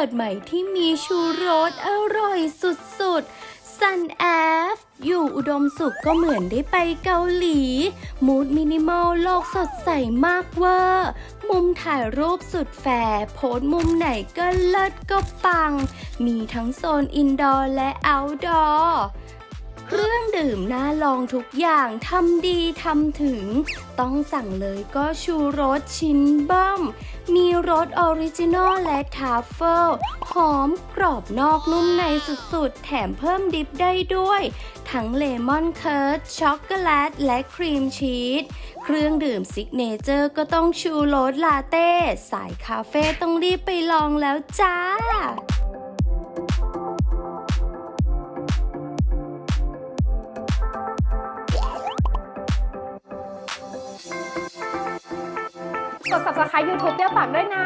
ิดใหม่ที่มีชูรสอร่อยสุดๆซันแอฟอยู่อุดมสุขก็เหมือนได้ไปเกาหลี มูดมินิมอลโลกสดใสมากเวอร์ มุมถ่ายรูปสุดแฟร์โพสมุมไหนก็เลิศก็ปัง มีทั้งโซนอินดอร์และเอาท์ดอร์ ดื่มน่าลองทุกอย่างทำดีทำถึง ต้องสั่งเลยก็ชูรสชิ้นเบิ้ม มีรสออริจินอลและทาเฟิลหอมกรอบนอกนุ่มในสุดๆ แถมเพิ่มดิฟได้ด้วย ทั้งเลมอนเคิร์ดช็อกโกแลต และครีมชีสเครื่องดื่มซิกเนเจอร์ก็ต้องชูรสลาเต้ สายคาเฟ่ต้องรีบไปลองแล้วจ้า กด subscribe YouTube เดี๋ยวฝากด้วยนะ